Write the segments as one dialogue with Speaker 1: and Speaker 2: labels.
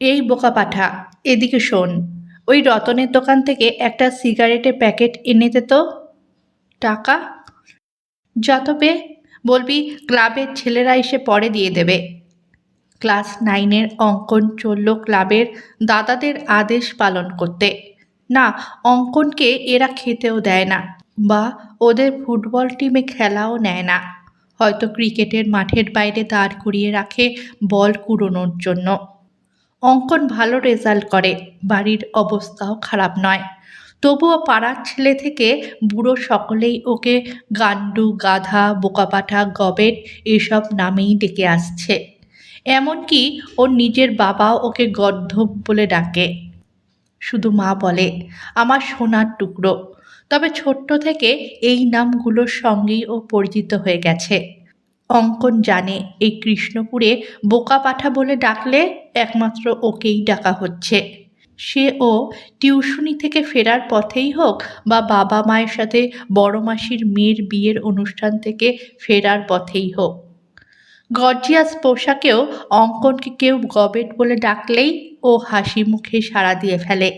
Speaker 1: এই বোকা পাঠা, এদিকে শোন। ওই রতনের দোকান থেকে একটা সিগারেটের প্যাকেট এনে তো। টাকা? যত পে, বলবি ক্লাবের ছেলেরা এসে পরে দিয়ে দেবে। ক্লাস নাইনের অঙ্কন চলল ক্লাবের দাদাদের আদেশ পালন করতে। না, অঙ্কনকে এরা খেতেও দেয় না বা ওদের ফুটবল টিমে খেলাও নেয় না। হয়তো ক্রিকেটের মাঠের বাইরে দাঁড় করিয়ে রাখে বল কুড়োনোর জন্য। অঙ্কন ভালো রেজাল্ট করে। বাড়ির অবস্থাও খারাপ নয়। তবুও পাড়ার ছেলে থেকে বুড়ো সকলেই ওকে গান্ডু গাধা, বোকাপাঠা, গবেট এসব নামেই ডেকে আসছে। এমনকি ওর নিজের বাবাও ওকে গর্ধব বলে ডাকে। শুধু মা বলে, আমার সোনার টুকরো। তবে ছোট্ট থেকে এই নামগুলোর সঙ্গেই ও পরিচিত হয়ে গেছে। অঙ্কন জানে, এই কৃষ্ণপুরে বোকা পাঠা বলে ডাকলে একমাত্র ওকেই ডাকা হচ্ছে। সে ও টিউশনি থেকে ফেরার পথেই হোক বা বাবা মায়ের সাথে বড় মাসির মেয়ের বিয়ের অনুষ্ঠান থেকে ফেরার পথেই হোক। গর্জিয়াস পোশাকেও অঙ্কনকে কেউ গবেট বলে ডাকলেই ও হাসি মুখে সাড়া দিয়ে ফেলে।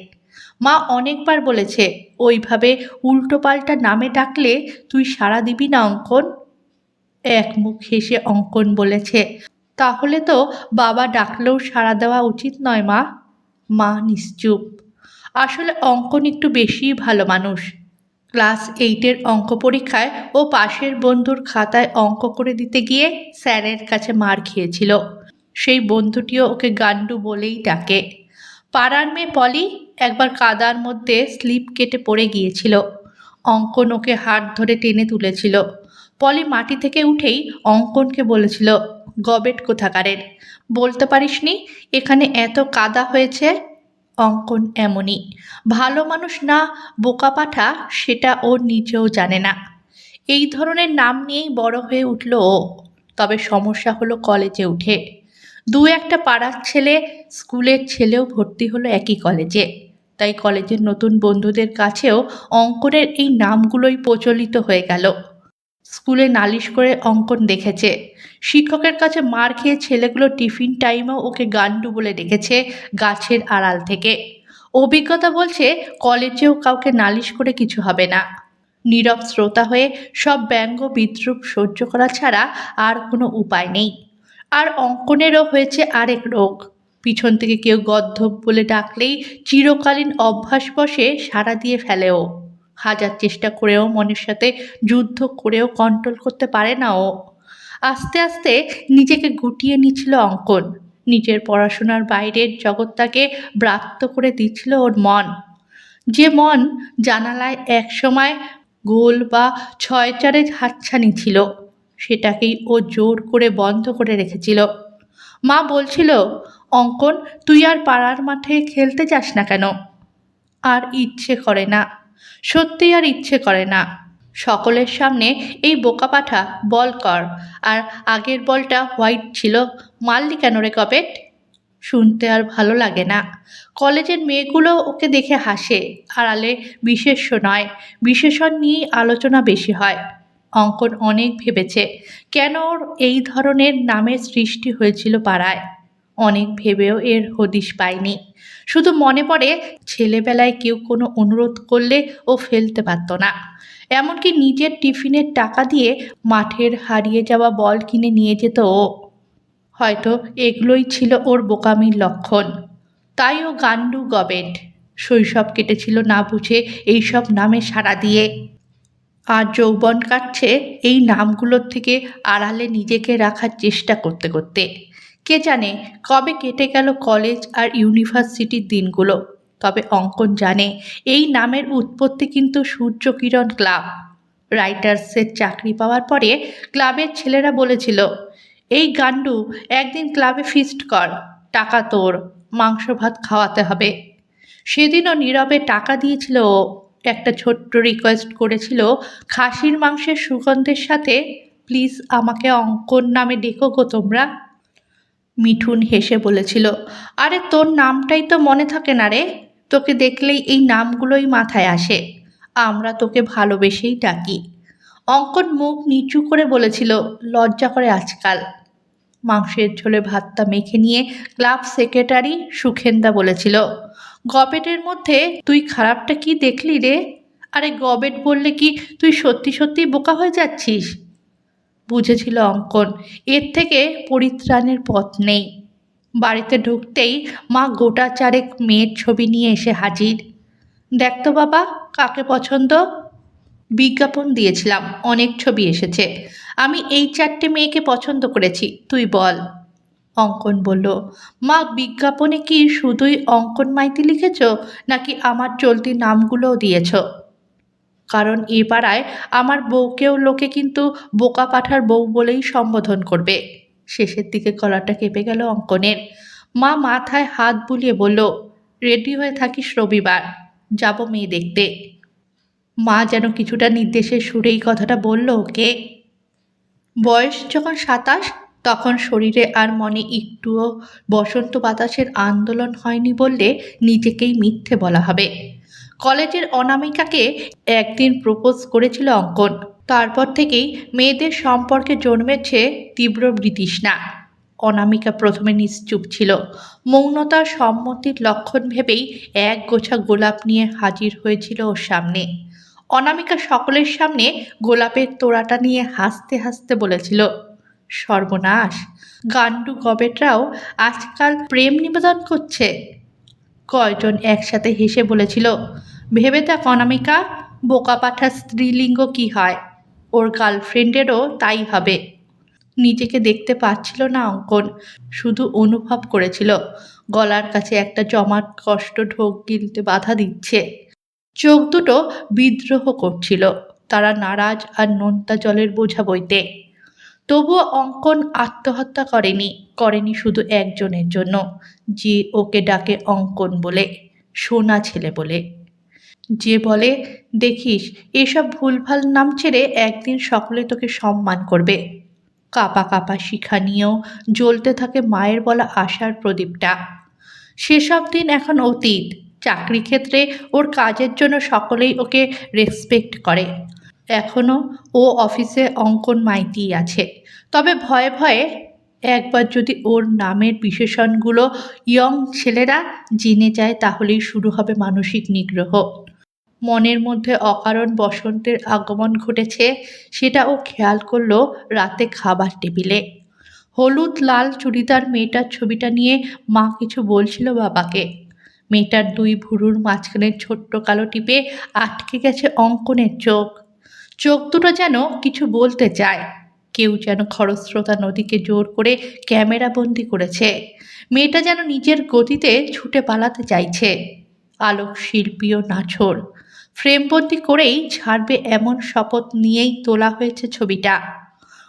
Speaker 1: মা অনেকবার বলেছে, ওইভাবে উল্টোপাল্টা নামে ডাকলে তুই সাড়া দিবি না অঙ্কন? এক মুখ হেসে অঙ্কন বলেছে, তাহলে তো বাবা ডাকলেও সাড়া দেওয়া উচিত নয় মা। মা নিশ্চুপ। আসলে অঙ্কন একটু বেশিই ভালো মানুষ। ক্লাস এইটের অঙ্ক পরীক্ষায় ও পাশের বন্ধুর খাতায় অঙ্ক করে দিতে গিয়ে স্যারের কাছে মার খেয়েছিল। সেই বন্ধুটিও ওকে গান্ডু বলেই ডাকে। পাড়ার মেয়ে পলি একবার কাদার মধ্যে স্লিপ কেটে পড়ে গিয়েছিল। অঙ্কন ওকে হাত ধরে টেনে তুলেছিল। পলি মাটি থেকে উঠেই অঙ্কনকে বলেছিল, গবেট কোথাকারের? বলতে পারিসনি? এখানে এত কাদা হয়েছে? অঙ্কন এমনই। ভালো মানুষ না বোকা পাঠা, সেটা ও নিজেও জানে না। এই ধরনের নাম নিয়েই বড় হয়ে উঠল ও। তবে সমস্যা হলো কলেজে উঠে। দু একটা পাড়ার ছেলে, স্কুলের ছেলেও ভর্তি হলো একই কলেজে। তাই কলেজের নতুন বন্ধুদের কাছেও অঙ্কনের এই নামগুলোই প্রচলিত হয়ে গেল। স্কুলে নালিশ করে অঙ্কন দেখেছে। শিক্ষকের কাছে মার খেয়ে ছেলেগুলো টিফিন টাইমেও ওকে গান্ডু বলে ডেকেছে গাছের আড়াল থেকে। অভিজ্ঞতা বলছে, কলেজেও কাউকে নালিশ করে কিছু হবে না। নীরব শ্রোতা হয়ে সব ব্যঙ্গ বিদ্রুপ সহ্য করা ছাড়া আর কোনো উপায় নেই। আর অঙ্কনেরও হয়েছে আরেক রোগ। পিছন থেকে কেউ গদ্ধব বলে ডাকলেই চিরকালীন অভ্যাস বসে সাড়া দিয়ে ফেলেও হাজার চেষ্টা করেও মনের সাথে যুদ্ধ করেও কন্ট্রোল করতে পারে না ও। আস্তে আস্তে নিজেকে গুটিয়ে নিচ্ছিল অঙ্কন। নিজের পড়াশোনার বাইরের জগৎটাকে ব্রাত্য করে দিচ্ছিল ওর মন। যে মন জানালায় একসময় গোল বা ছয় চারে হাতছানি ছিল, সেটাকেই ও জোর করে বন্ধ করে রেখেছিল। মা বলছিল, অঙ্কন, তুই আর পাড়ার মাঠে খেলতে যাস না কেন? আর ইচ্ছে করে না। সত্যি আর ইচ্ছে করে না। সকলের সামনে এই বোকা পাঠা বল কর, আর আগের বলটা হোয়াইট ছিল, মারলি কেন রে কপেট? শুনতে আর ভালো লাগে না। কলেজের মেয়েগুলো ওকে দেখে হাসে, আড়ালে বিশেষ্য নয়, বিশেষণ নিয়েই আলোচনা বেশি হয়। অঙ্কন অনেক ভেবেছে, কেন ওর এই ধরনের নামের সৃষ্টি হয়েছিল পাড়ায়? অনেক ভেবেও এর হদিশ পায়নি। শুধু মনে পড়ে ছেলেবেলায় কেউ কোনো অনুরোধ করলে ও ফেলতে পারতো না। এমনকি নিজের টিফিনের টাকা দিয়ে মাঠের হারিয়ে যাওয়া বল কিনে নিয়ে যেত ও। হয়তো এগুলোই ছিল ওর বোকামির লক্ষণ। তাই ও গান্ডু গবেট। শৈশব কেটেছিল না বুঝে এইসব নামে সাড়া দিয়ে। আর যৌবন কাটছে এই নামগুলোর থেকে আড়ালে নিজেকে রাখার চেষ্টা করতে করতে। কে জানে কবে কেটে গেল কলেজ আর ইউনিভার্সিটির দিনগুলো। তবে অঙ্কন জানে এই নামের উৎপত্তি কিন্তু সূর্যকিরণ ক্লাব। রাইটার্সের চাকরি পাওয়ার পরে ক্লাবের ছেলেরা বলেছিল, এই গান্ডু একদিন ক্লাবে ফিস্ট কর, টাকা তোর, মাংস ভাত খাওয়াতে হবে। সেদিনও নীরবে টাকা দিয়েছিল একটা ছোট্ট রিকোয়েস্ট করেছিল, খাসির মাংসের সুগন্ধের সাথে প্লিজ আমাকে অঙ্কন নামে ডেকো গো তোমরা। মিঠুন হেসে বলেছিল, আরে তোর নামটাই তো মনে থাকে না রে। তোকে দেখলেই এই নামগুলোই মাথায় আসে। আমরা তোকে ভালোবেসেই ডাকি। অঙ্কন মুখ নিচু করে বলেছিল, লজ্জা করে আজকাল। মাংসের ঝোলে ভাতটা মেখে নিয়ে ক্লাব সেক্রেটারি সুখেন্দা বলেছিল, গবেটের মধ্যে তুই খারাপটা কি দেখলি রে? আরে গবেট বললে কি তুই সত্যি সত্যি বোকা হয়ে যাচ্ছিস? বুঝেছিল অঙ্কন। এর থেকে পরিত্রাণের পথ নেই। বাড়িতে ঢুকতেই মা গোটা চারেক মেয়ের ছবি নিয়ে এসে হাজির। দেখতো বাবা, কাকে পছন্দ? বিজ্ঞাপন দিয়েছিলাম, অনেক ছবি এসেছে। আমি এই চারটে মেয়েকে পছন্দ করেছি, তুই বল। অঙ্কন বলল, মা, বিজ্ঞাপনে কি শুধুই অঙ্কন মাইতি লিখেছ, নাকি আমার চলতি নামগুলোও দিয়েছ? কারণ এ পাড়ায় আমার বউকেও লোকে কিন্তু বোকা পাঠার বউ বলেই সম্বোধন করবে। শেষের দিকে গলাটা কেঁপে গেল অঙ্কনের। মা মাথায় হাত বুলিয়ে বলল, রেডি হয়ে থাকিস রবিবার, যাব মেয়ে দেখতে। মা যেন কিছুটা নির্দেশের সুরেই কথাটা বলল ওকে। বয়স যখন সাতাশ, তখন শরীরে আর মনে একটুও বসন্ত বাতাসের আন্দোলন হয়নি বললে নিজেকেই মিথ্যে বলা হবে। কলেজের অনামিকাকে একদিন প্রপোজ করেছিল অঙ্কন। তারপর থেকেই মেয়েদের সম্পর্কে জন্মেছে তীব্র বিতৃষ্ণা। অনামিকা প্রথমে নিশ্চুপ ছিল। মৌনতার সম্মতির লক্ষণ ভেবেই এক গোছা গোলাপ নিয়ে হাজির হয়েছিল ওর সামনে। অনামিকা সকলের সামনে গোলাপের তোড়াটা নিয়ে হাসতে হাসতে বলেছিল, সর্বনাশ গান্ডু গবেটরাও আজকাল প্রেম নিবেদন করছে। কয়জন একসাথে হেসে বলেছিল, ভেবে দেখ অনামিকা, বোকা পাঠা স্ত্রীলিঙ্গ কি হয়? ওর গার্লফ্রেন্ডেরও তাই হবে। নিজেকে দেখতে পাচ্ছিল না অঙ্কন, শুধু অনুভব করেছিল, গলার কাছে একটা জমাট কষ্ট ঢোক গিলতে বাধা দিচ্ছে। চোখ দুটো বিদ্রোহ করছিল, তারা নারাজ আর নোনতা জলের বোঝা বইতে। তবুও অঙ্কন আত্মহত্যা করেনি করেনি শুধু একজনের জন্য, যে ওকে ডাকে অঙ্কন বলে, সোনা ছেলে বলে। যে বলে, দেখিস, এসব ভুলভাল নাম ছেড়ে একদিন সকলে তোকে সম্মান করবে কাপা কাপা শিখা নিয়েও জ্বলতে থাকে মায়ের বলা আশার প্রদীপটা। সেসব দিন এখন অতীত। চাকরি ক্ষেত্রে ওর কাজের জন্য সকলেই ওকে রেসপেক্ট করে। এখনও ও অফিসে অঙ্কন মাইতি আছে। তবে ভয়ে ভয়ে একবার যদি ওর নামের বিশেষণগুলো ইয়ং ছেলেরা জেনে যায়, তাহলেই শুরু হবে মানসিক নিগ্রহ। মনের মধ্যে অকারণ বসন্তের আগমন ঘটেছে, সেটা ও খেয়াল করল রাতে খাবার টেবিলে। হলুদ লাল চুড়িদার মেয়েটার ছবিটা নিয়ে মা কিছু বলছিল বাবাকে। মেয়েটার দুই ভুরুর মাঝখানে ছোট্ট কালো টিপে আটকে গেছে অঙ্কনের চোখ। চোখ দুটো যেন কিছু বলতে চায়। কেউ যেন খরস্রোতা নদীকে জোর করে ক্যামেরা বন্দি করেছে। মেয়েটা যেন নিজের গতিতে ছুটে পালাতে চাইছে। আলোক শিল্পী ও নাছর। ফ্রেমবন্দি করেই ছাড়বে এমন শপথ নিয়েই তোলা হয়েছে ছবিটা।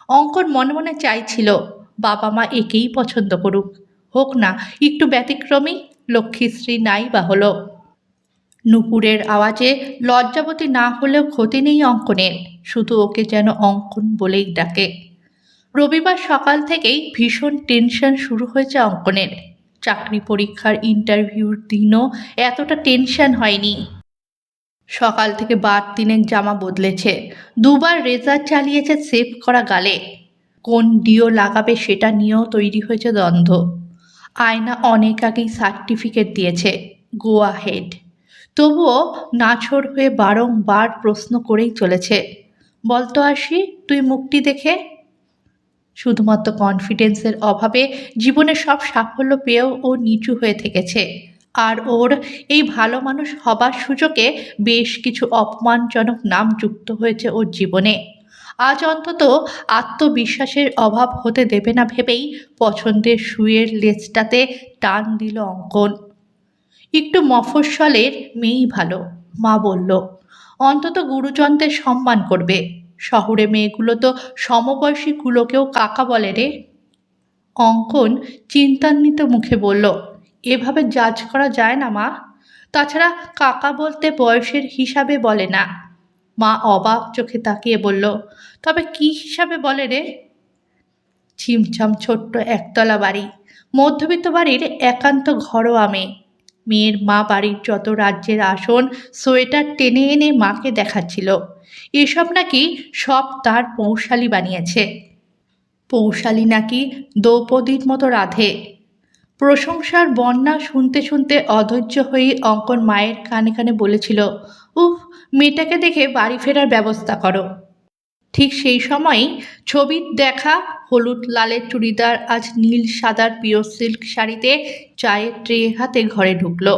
Speaker 1: অঙ্কন মনে মনে চাইছিল, বাবা মা একেই পছন্দ করুক। হোক না, একটু ব্যতিক্রমী লক্ষ্মীশ্রী নাই বা হলো। নুপুরের আওয়াজে লজ্জাবতী না হলেও ক্ষতি নেই অঙ্কনের, শুধু ওকে যেন অঙ্কন বলেই ডাকে। রবিবার সকাল থেকেই ভীষণ টেনশন শুরু হয়েছে অঙ্কনের। চাকরি পরীক্ষার ইন্টারভিউর দিনও এতটা টেনশন হয়নি। সকাল থেকে বার তিনেক জামা বদলেছে, দুবার রেজার চালিয়েছে সেভ করা গালে। কোন ডিও লাগাবে সেটা নিয়েও তৈরি হয়েছে দ্বন্দ্ব। আয়না অনেক আগেই সার্টিফিকেট দিয়েছে, গোয়া হেড। তবুও নাছোড় হয়ে বারংবার প্রশ্ন করেই চলেছে বলতো আসি তুই মুখটি দেখে? শুধুমাত্র কনফিডেন্সের অভাবে জীবনে সব সাফল্য পেয়েও ও নিচু হয়ে থেকেছে, আর ওর এই ভালো মানুষ হবার সুযোগে বেশ কিছু অপমানজনক নাম যুক্ত হয়েছে ওর জীবনে। আজ অন্তত আত্মবিশ্বাসের অভাব হতে দেবে না ভেবেই পছন্দের শুয়ের লেজটাতে টান দিল অঙ্কন। একটু মফস্বলের মেয়েই ভালো, মা বলল। অন্তত গুরুজনদের সম্মান করবে। শহরে মেয়েগুলো তো সমবয়সীগুলোকেও কাকা বলে রে। অঙ্কন চিন্তান্বিত মুখে বলল, এভাবে জাজ করা যায় না, মা। তাছাড়া কাকা বলতে বয়সের হিসাবে বলে না। মা অবাক চোখে তাকিয়ে বলল, তবে কি হিসাবে বলে রে? ছিমছাম ছোট্ট একতলা বাড়ি, মধ্যবিত্ত বাড়ির একান্ত ঘরোয়া মেয়ে। মেয়ের মা বাড়ির যত রাজ্যের আসন সোয়েটার টেনে এনে মাকে দেখাচ্ছিল। এসব নাকি সব তার পৌশালি বানিয়েছে। পৌশালী নাকি দ্রৌপদীর মতো রাধে। প্রশংসার বন্যা শুনতে শুনতে অধৈর্য হয়ে অঙ্কন মায়ের কানে কানে বলেছিল, উফ, মেয়েটাকে দেখে বাড়ি ফেরার ব্যবস্থা করো। ঠিক সেই সময়ই ছবির দেখা হলুদ লালের চুড়িদার আজ নীল সাদার পিওর সিল্ক শাড়িতে চায়ের ট্রে হাতে ঘরে ঢুকলো।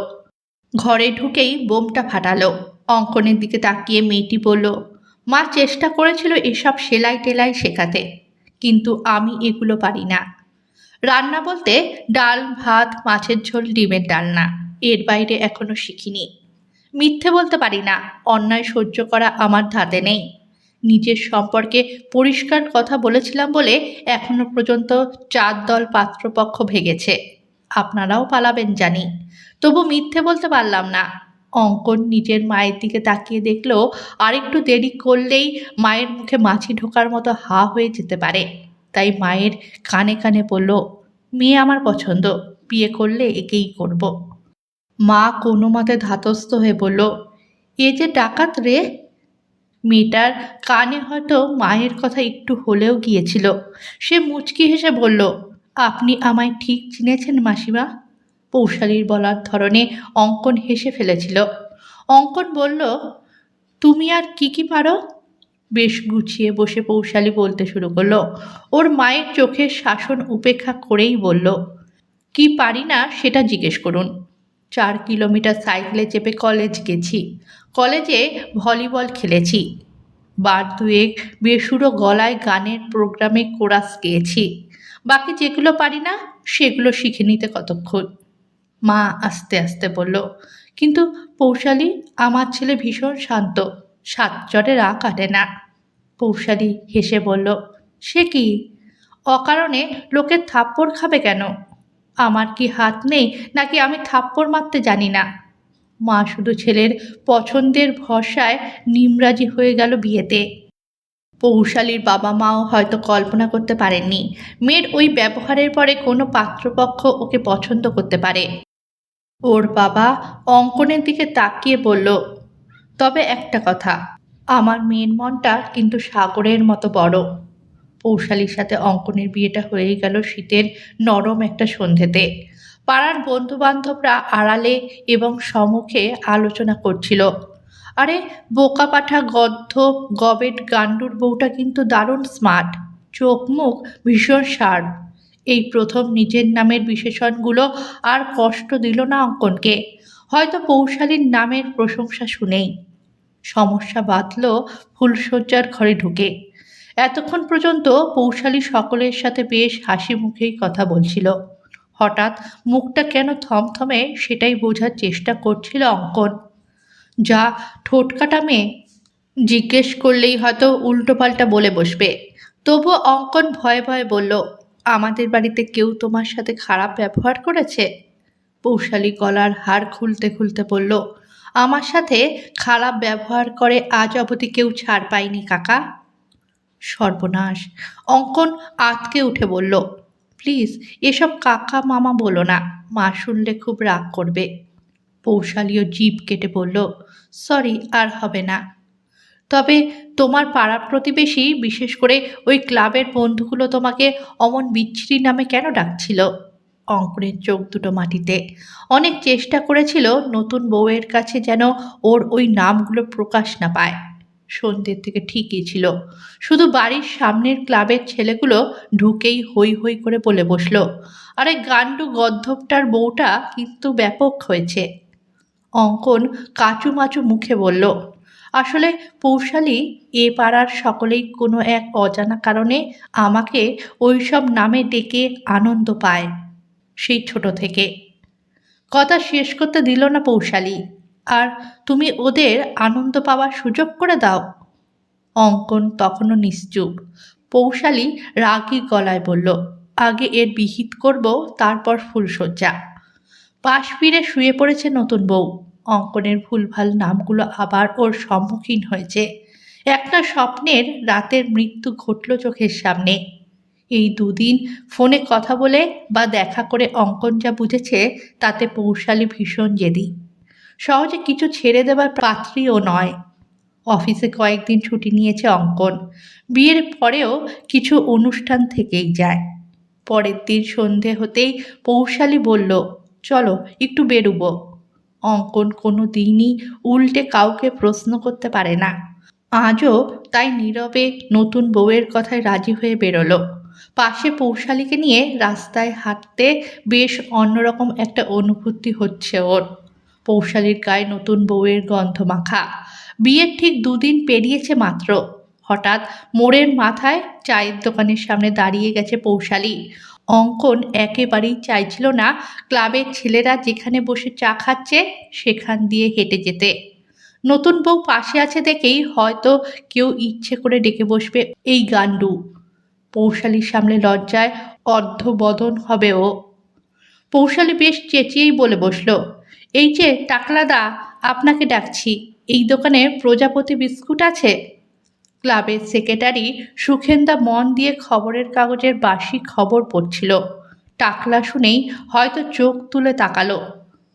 Speaker 1: ঘরে ঢুকেই বোমটা ফাটালো। অঙ্কনের দিকে তাকিয়ে মেয়েটি বলল, মা চেষ্টা করেছিল এসব সেলাই টেলাই শেখাতে, কিন্তু আমি এগুলো পারি না। রান্না বলতে ডাল, ভাত, মাছের ঝোল, ডিমের ডালনা, এর বাইরে এখনও শিখিনি। মিথ্যে বলতে পারি না, অন্যায় সহ্য করা আমার ধাতে নেই। নিজের সম্পর্কে পরিষ্কার কথা বলেছিলাম বলে এখনও পর্যন্ত চার দল পাত্রপক্ষ ভেগেছে। আপনারাও পালাবেন জানি। তবু মিথ্যে বলতে পারলাম না। অঙ্কন নিজের মায়ের দিকে তাকিয়ে দেখল, আরেকটু দেরি করলেই মায়ের মুখে মাছি ঢোকার মতো হা হয়ে যেতে পারে। তাই মায়ের কানে কানে বলল, মেয়ে আমার পছন্দ, বিয়ে করলে একেই করব। মা কোনো মতে ধাতস্থ হয়ে বলল, এ যে ডাকাত রে মেয়েটার কানে হয়তো মায়ের কথা একটু হলেও গিয়েছিল। সে মুচকি হেসে বলল, আপনি আমায় ঠিক চিনেছেন মাসিমা? পৌশালীর বলার ধরনে অঙ্কন হেসে ফেলেছিল। অঙ্কন বলল, তুমি আর কি কি পারো? বেশ গুছিয়ে বসে পৌশালী বলতে শুরু করল। ওর মায়ের চোখের শাসন উপেক্ষা করেই বলল, কি পারি না সেটা জিজ্ঞেস করুন। চার কিলোমিটার সাইকেলে চেপে কলেজ গেছি। কলেজে ভলিবল খেলেছি। বার দুয়েক বেসুরো গলায় গানের প্রোগ্রামে কোরাস গেয়েছি। বাকি যেগুলো পারি না, সেগুলো শিখে নিতে কতক্ষণ? মা আস্তে আস্তে বলল, কিন্তু পৌশালি, আমার ছেলে ভীষণ শান্ত। সাত চটে রাগ কাটে না। পৌশালি হেসে বলল, সে কি? অকারণে লোকের থাপ্পড় খাবে কেন? আমার কি হাত নেই নাকি আমি থাপ্পড় মারতে জানি না? মা শুধু ছেলের পছন্দের ভরসায় নিমরাজি হয়ে গেল বিয়েতে। পৌশালীর বাবা মাও হয়তো কল্পনা করতে পারেননি। মেয়ের ওই ব্যবহারের পরে কোনো পাত্রপক্ষ ওকে পছন্দ করতে পারে। ওর বাবা অঙ্কনের দিকে তাকিয়ে বলল, তবে একটা কথা, আমার মেয়ের মনটা কিন্তু সাগরের মতো বড়। পৌশালীর সাথে অঙ্কনের বিয়েটা হয়ে গেল শীতের নরম একটা সন্ধেতে। পাড়ার বন্ধুবান্ধবরা আড়ালে এবং সমুখে আলোচনা করছিল। আরে বোকা পাঠা গদ্ধ গবেট গান্ডুর বউটা কিন্তু দারুণ স্মার্ট চোখ মুখ ভীষণ শার্প এই প্রথম নিজের নামের বিশেষণগুলো আর কষ্ট দিল না অঙ্কনকে। হয়তো পৌশালীর নামের প্রশংসা শুনেই। সমস্যা বাঁধল ফুলশয্যার ঘরে ঢুকে। এতক্ষণ পর্যন্ত পৌশালী সকলের সাথে বেশ হাসি মুখেই কথা বলছিল। হঠাৎ মুখটা কেন থমথমে সেটাই বোঝার চেষ্টা করছিল অঙ্কন। যা ঠোঁটকাটা মেয়ে, জিজ্ঞেস করলেই হয়তো উল্টোপাল্টা বলে বসবে। তবু অঙ্কন ভয়ে ভয়ে বলল, আমাদের বাড়িতে কেউ তোমার সাথে খারাপ ব্যবহার করেছে? পৌশালী গলার হার খুলতে খুলতে বলল, আমার সাথে খারাপ ব্যবহার করে আজ অবধি কেউ ছাড় পায়নি, কাকা। সর্বনাশ। অঙ্কন আতকে উঠে বলল, প্লিজ, এসব কাকা মামা বলো না। মা শুনলে খুব রাগ করবে। পৌশালীয় জিভ কেটে বলল, সরি, আর হবে না। তবে তোমার পাড়ার প্রতিবেশী, বিশেষ করে ওই ক্লাবের বন্ধুগুলো তোমাকে অমন বিচ্ছিরি নামে কেন ডাকছিল? অঙ্কুরের চোখ দুটো মাটিতে। অনেক চেষ্টা করেছিল নতুন বউয়ের কাছে যেন ওর ওই নামগুলো প্রকাশ না পায়। সন্ধ্যের থেকে ঠিকই ছিল। শুধু বাড়ির সামনের ক্লাবের ছেলেগুলো ঢুকেই হই হই করে বলে বসল, আরে গান্ডু গদ্ধবটার বউটা কিন্তু ব্যাপক হয়েছে। অঙ্কন কাচুমাচু মুখে বলল, আসলে পৌশালী, এ পাড়ার সকলেই কোনো এক অজানা কারণে আমাকে ওইসব নামে ডেকে আনন্দ পায়, সেই ছোট থেকে। কথা শেষ করতে দিল না পৌশালী। আর তুমি ওদের আনন্দ পাওয়ার সুযোগ করে দাও। অঙ্কন তখনও নিশ্চুপ। পৌশালী রাগী গলায় বলল, আগে এর বিহিত করব, তারপর ফুলশয্যা। পাশ ফিরে শুয়ে পড়েছে নতুন বউ। অঙ্কনের ভুলভাল নামগুলো আবার ওর সম্মুখীন হয়েছে। একটা স্বপ্নের রাতের মৃত্যু ঘটল চোখের সামনে। এই দুদিন ফোনে কথা বলে বা দেখা করে অঙ্কন যা বুঝেছে, তাতে পৌশালী ভীষণ জেদি। সহজে কিছু ছেড়ে দেবার পাত্রীও নয়। অফিসে কয়েকদিন ছুটি নিয়েছে অঙ্কন। বিয়ের পরেও কিছু অনুষ্ঠান থেকেই যায়। পরের দিন সন্ধে হতেই পৌশালী বলল, চলো, একটু বেরুবো। অঙ্কন কোনো দিনই উল্টে কাউকে প্রশ্ন করতে পারে না। আজও তাই নীরবে নতুন বউয়ের কথায় রাজি হয়ে বেরোলো। পাশে পৌশালীকে নিয়ে রাস্তায় হাঁটতে বেশ অন্যরকম একটা অনুভূতি হচ্ছে ওর। পৌশালীর গায়ে নতুন বউয়ের গন্ধ মাখা। বিয়ের ঠিক দুদিন পেরিয়েছে মাত্র। হঠাৎ মোড়ের মাথায় চায়ের দোকানের সামনে দাঁড়িয়ে গেছে পৌশালী। অঙ্কন একেবারেই চাইছিল না ক্লাবের ছেলেরা যেখানে বসে চা খাচ্ছে সেখান দিয়ে হেঁটে যেতে। নতুন বউ পাশে আছে দেখেই হয়তো কেউ ইচ্ছে করে ডেকে বসবে এই গান্ডু পৌশালীর সামনে লজ্জায় অর্ধবদন হবে ও। পৌশালী বেশ চেঁচিয়েই বলে বসল এই যে টাকলাদা, আপনাকে ডাকছি। এই দোকানে প্রজাপতি বিস্কুট আছে? ক্লাবের সেক্রেটারি সুখেন্দা মন দিয়ে খবরের কাগজের বাসি খবর পড়ছিল। টাকলা শুনেই হয়তো চোখ তুলে তাকালো।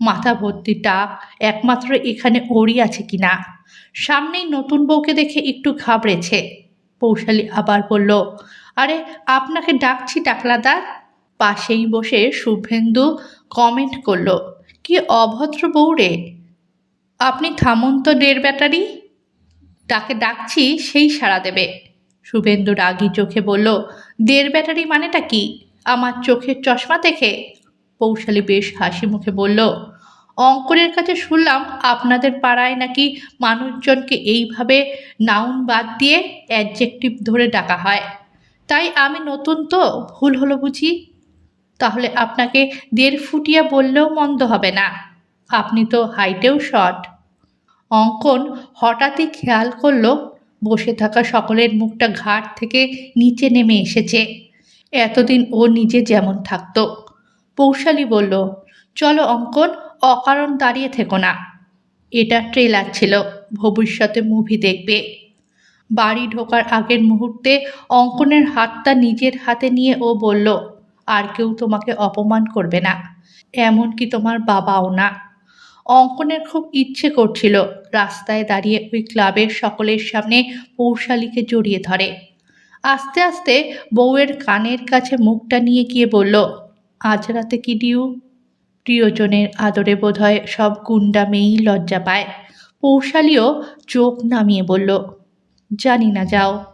Speaker 1: মাথা ভর্তি টাক, একমাত্র এখানে ওরই আছে কিনা? সামনেই নতুন বউকে দেখে একটু ঘাবড়েছে। পৌশালী আবার বলল, আরে, আপনাকে ডাকছি টাকলাদা। পাশেই বসে শুভেন্দু কমেন্ট করল। কি অভদ্র রে আপনি থামুন তো ডের ব্যাটারি। তাকে ডাকছি, সেই সাড়া দেবে। শুভেন্দু রাগী চোখে বলল দের ব্যাটারি মানেটা কি? আমার চোখের চশমা দেখে? পৌশালী বেশ হাসি মুখে বলল অঙ্কনের কাছে শুনলাম আপনাদের পাড়ায় নাকি মানুষজনকে এইভাবে নাউন বাদ দিয়ে অ্যাডজেক্টিভ ধরে ডাকা হয়। তাই আমি নতুন তো, ভুল হলো বুঝি? তাহলে আপনাকে দেড় ফুটিয়া বললেও মন্দ হবে না। আপনি তো হাইটেও শর্ট। অঙ্কন হঠাৎই খেয়াল করল, বসে থাকা সকলের মুখটা ঘাট থেকে নিচে নেমে এসেছে। এতদিন ও নিজে যেমন থাকতো। পৌশালী বলল, চলো অঙ্কন, অকারণ দাঁড়িয়ে থেকো না। এটা ট্রেলার ছিল, ভবিষ্যতে মুভি দেখবে। বাড়ি ঢোকার আগের মুহূর্তে অঙ্কনের হাতটা নিজের হাতে নিয়ে ও বলল আর কেউ তোমাকে অপমান করবে না। এমনকি তোমার বাবাও না। অঙ্কনের খুব ইচ্ছে করছিল রাস্তায় দাঁড়িয়ে ওই ক্লাবের সকলের সামনে পৌশালীকে জড়িয়ে ধরে। আস্তে আস্তে বউয়ের কানের কাছে মুখটা নিয়ে গিয়ে বলল, আজ রাতে কি ডিউ? প্রিয়জনের আদরে বোধহয় সব গুন্ডা মেয়েই লজ্জা পায়। পৌশালীও চোখ নামিয়ে বলল, জানি না, যাও।